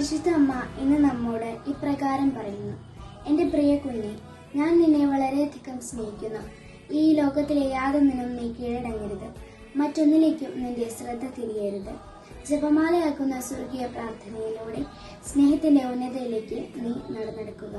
പരിശുദ്ധ അമ്മ ഇന്ന് നമ്മോട് ഇപ്രകാരം പറയുന്നു. എന്റെ പ്രിയ കുഞ്ഞി ഞാൻ നിന്നെ വളരെയധികം സ്നേഹിക്കുന്നു. ഈ ലോകത്തിലെ യാതൊന്നിനും നീ കീഴടങ്ങരുത്. മറ്റൊന്നിലേക്കും നിന്റെ ശ്രദ്ധ തിരിയരുത്. ജപമാലയാക്കുന്ന സ്വർഗീയ പ്രാർത്ഥനയിലൂടെ സ്നേഹത്തിന്റെ ഉന്നതയിലേക്ക് നീ നടന്നെടുക്കുക.